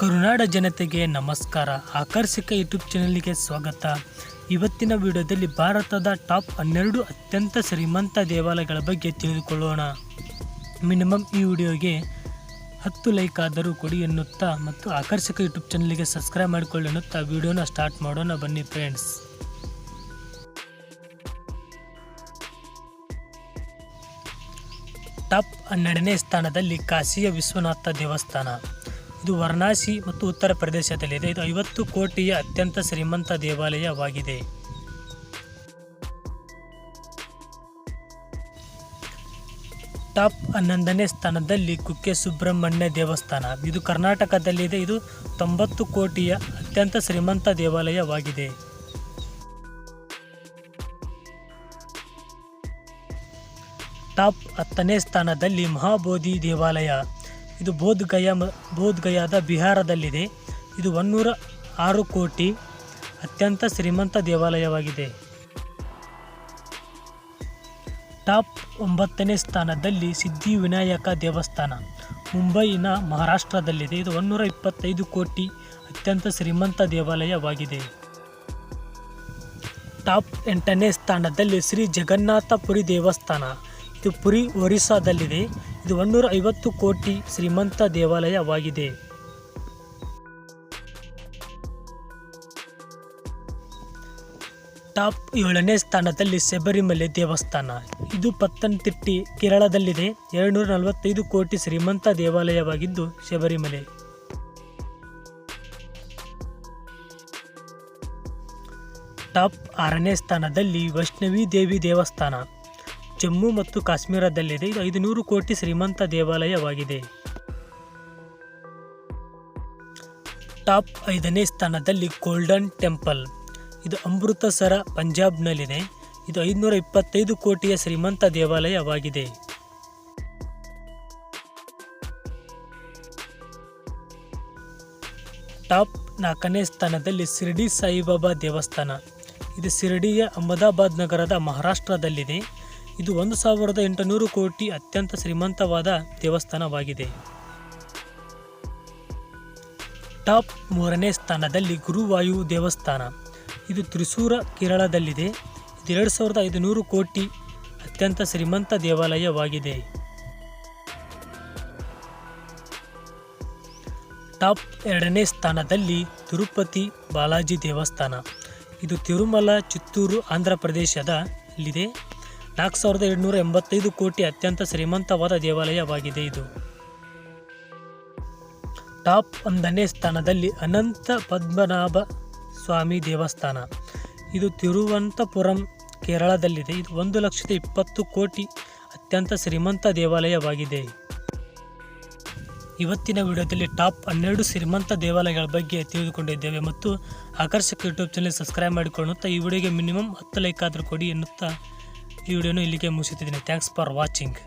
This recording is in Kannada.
ಕರುನಾಡ ಜನತೆಗೆ ನಮಸ್ಕಾರ. ಆಕರ್ಷಕ ಯೂಟ್ಯೂಬ್ ಚಾನಲ್ಗೆ ಸ್ವಾಗತ. ಇವತ್ತಿನ ವಿಡಿಯೋದಲ್ಲಿ ಭಾರತದ ಟಾಪ್ ಹನ್ನೆರಡು ಅತ್ಯಂತ ಶ್ರೀಮಂತ ದೇವಾಲಯಗಳ ಬಗ್ಗೆ ತಿಳಿದುಕೊಳ್ಳೋಣ. ಮಿನಿಮಮ್ ಈ ವಿಡಿಯೋಗೆ ಹತ್ತು ಲೈಕ್ ಆದರೂ ಕೊಡಿ ಎನ್ನುತ್ತಾ ಮತ್ತು ಆಕರ್ಷಕ ಯೂಟ್ಯೂಬ್ ಚಾನಲ್ಗೆ ಸಬ್ಸ್ಕ್ರೈಬ್ ಮಾಡಿಕೊಳ್ಳಿ ಎನ್ನುತ್ತಾ ವಿಡಿಯೋನ ಸ್ಟಾರ್ಟ್ ಮಾಡೋಣ ಬನ್ನಿ ಫ್ರೆಂಡ್ಸ್. ಹನ್ನೆರಡನೇ ಸ್ಥಾನದಲ್ಲಿ ಕಾಶಿಯ ವಿಶ್ವನಾಥ ದೇವಸ್ಥಾನ. ಇದು ವಾರಣಾಸಿ ಮತ್ತು ಉತ್ತರ ಪ್ರದೇಶದಲ್ಲಿದೆ. ಇದು ಐವತ್ತು ಕೋಟಿಯ ಅತ್ಯಂತ ಶ್ರೀಮಂತ ದೇವಾಲಯವಾಗಿದೆ. ಟಾಪ್ ಹನ್ನೊಂದನೇ ಸ್ಥಾನದಲ್ಲಿ ಕುಕ್ಕೆ ಸುಬ್ರಹ್ಮಣ್ಯ ದೇವಸ್ಥಾನ. ಇದು ಕರ್ನಾಟಕದಲ್ಲಿದೆ. ಇದು ತೊಂಬತ್ತು ಕೋಟಿಯ ಅತ್ಯಂತ ಶ್ರೀಮಂತ ದೇವಾಲಯವಾಗಿದೆ. ಟಾಪ್ ಹತ್ತನೇ ಸ್ಥಾನದಲ್ಲಿ ಮಹಾಬೋಧಿ ದೇವಾಲಯ. ಇದು ಬೋಧ್ ಗಯಾ ಮ ಬೋಧ್ ಗಯಾದ ಬಿಹಾರದಲ್ಲಿದೆ. ಇದು ಒನ್ನೂರ ಆರು ಕೋಟಿ ಅತ್ಯಂತ ಶ್ರೀಮಂತ ದೇವಾಲಯವಾಗಿದೆ. ಟಾಪ್ ಒಂಬತ್ತನೇ ಸ್ಥಾನದಲ್ಲಿ ಸಿದ್ಧಿವಿನಾಯಕ ದೇವಸ್ಥಾನ. ಮುಂಬೈನ ಮಹಾರಾಷ್ಟ್ರದಲ್ಲಿದೆ. ಇದು ಒನ್ನೂರ ಇಪ್ಪತ್ತೈದು ಕೋಟಿ ಅತ್ಯಂತ ಶ್ರೀಮಂತ ದೇವಾಲಯವಾಗಿದೆ. ಟಾಪ್ ಎಂಟನೇ ಸ್ಥಾನದಲ್ಲಿ ಶ್ರೀ ಜಗನ್ನಾಥಪುರಿ ದೇವಸ್ಥಾನ. ಇದು ಪುರಿ ಒರಿಸ್ಸಾದಲ್ಲಿದೆ. ಇದು ಒನ್ನೂರ ಐವತ್ತು ಕೋಟಿ ಶ್ರೀಮಂತ ದೇವಾಲಯವಾಗಿದೆ. ಟಾಪ್ ಏಳನೇ ಸ್ಥಾನದಲ್ಲಿ ಶಬರಿಮಲೆ ದೇವಸ್ಥಾನ. ಇದು ಪತ್ತನತಿಟ್ಟಿ, ಕೇರಳದಲ್ಲಿದೆ. ಎರಡುನೂರ ನಲವತ್ತೈದು ಕೋಟಿ ಶ್ರೀಮಂತ ದೇವಾಲಯವಾಗಿದ್ದು ಶಬರಿಮಲೆ. ಟಾಪ್ ಆರನೇ ಸ್ಥಾನದಲ್ಲಿ ವೈಷ್ಣವಿ ದೇವಿ ದೇವಸ್ಥಾನ. ಜಮ್ಮು ಮತ್ತು ಕಾಶ್ಮೀರದಲ್ಲಿದೆ. ಇದು ಐದುನೂರು ಕೋಟಿ ಶ್ರೀಮಂತ ದೇವಾಲಯವಾಗಿದೆ. ಟಾಪ್ ಐದನೇ ಸ್ಥಾನದಲ್ಲಿ ಗೋಲ್ಡನ್ ಟೆಂಪಲ್. ಇದು ಅಮೃತಸರ, ಪಂಜಾಬ್ನಲ್ಲಿದೆ. ಇದು ಐದುನೂರ ಇಪ್ಪತ್ತೈದು ಕೋಟಿಯ ಶ್ರೀಮಂತ ದೇವಾಲಯವಾಗಿದೆ. ಟಾಪ್ ನಾಲ್ಕನೇ ಸ್ಥಾನದಲ್ಲಿ ಶಿರ್ಡಿ ಸಾಯಿಬಾಬಾ ದೇವಸ್ಥಾನ. ಇದು ಶಿರ್ಡಿಯ ಅಹಮದಾಬಾದ್ ನಗರದ ಮಹಾರಾಷ್ಟ್ರದಲ್ಲಿದೆ. ಇದು ಒಂದು ಸಾವಿರದ ಎಂಟುನೂರು ಕೋಟಿ ಅತ್ಯಂತ ಶ್ರೀಮಂತವಾದ ದೇವಸ್ಥಾನವಾಗಿದೆ. ಟಾಪ್ ಮೂರನೇ ಸ್ಥಾನದಲ್ಲಿ ಗುರುವಾಯು ದೇವಸ್ಥಾನ. ಇದು ತ್ರಿಸೂರ ಕೇರಳದಲ್ಲಿದೆ. ಇದು ಎರಡು ಸಾವಿರದ ಐದುನೂರು ಕೋಟಿ ಅತ್ಯಂತ ಶ್ರೀಮಂತ ದೇವಾಲಯವಾಗಿದೆ. ಟಾಪ್ ಎರಡನೇ ಸ್ಥಾನದಲ್ಲಿ ತಿರುಪತಿ ಬಾಲಾಜಿ ದೇವಸ್ಥಾನ. ಇದು ತಿರುಮಲ, ಚಿತ್ತೂರು, ಆಂಧ್ರ ಪ್ರದೇಶದಲ್ಲಿದೆ. ನಾಲ್ಕು ಸಾವಿರದ ಏಳ್ನೂರ ಎಂಬತ್ತೈದು ಕೋಟಿ ಅತ್ಯಂತ ಶ್ರೀಮಂತವಾದ ದೇವಾಲಯವಾಗಿದೆ ಇದು. ಟಾಪ್ ಒಂದನೇ ಸ್ಥಾನದಲ್ಲಿ ಅನಂತ ಪದ್ಮನಾಭ ಸ್ವಾಮಿ ದೇವಸ್ಥಾನ. ಇದು ತಿರುವಂತಪುರಂ ಕೇರಳದಲ್ಲಿದೆ. ಇದು ಒಂದು ಲಕ್ಷದ ಇಪ್ಪತ್ತು ಕೋಟಿ ಅತ್ಯಂತ ಶ್ರೀಮಂತ ದೇವಾಲಯವಾಗಿದೆ. ಇವತ್ತಿನ ವಿಡಿಯೋದಲ್ಲಿ ಟಾಪ್ ಹನ್ನೆರಡು ಶ್ರೀಮಂತ ದೇವಾಲಯಗಳ ಬಗ್ಗೆ ತಿಳಿದುಕೊಂಡಿದ್ದೇವೆ ಮತ್ತು ಆಕರ್ಷಕ ಯೂಟ್ಯೂಬ್ ಚಾನಲ್ ಸಬ್ಸ್ಕ್ರೈಬ್ ಮಾಡಿಕೊಳ್ಳುತ್ತಾ ಈ ವಿಡಿಯೋಗೆ ಮಿನಿಮಮ್ ಹತ್ತು ಲೈಕ್ ಆದರೂ ಕೊಡಿ ಎನ್ನುತ್ತಾ ಈ ವಿಡಿಯೋನು ಇಲ್ಲಿಗೆ ಮುಗಿಸುತ್ತಿದ್ದೀನಿ ಥ್ಯಾಂಕ್ಸ್ ಫಾರ್ ವಾಚಿಂಗ್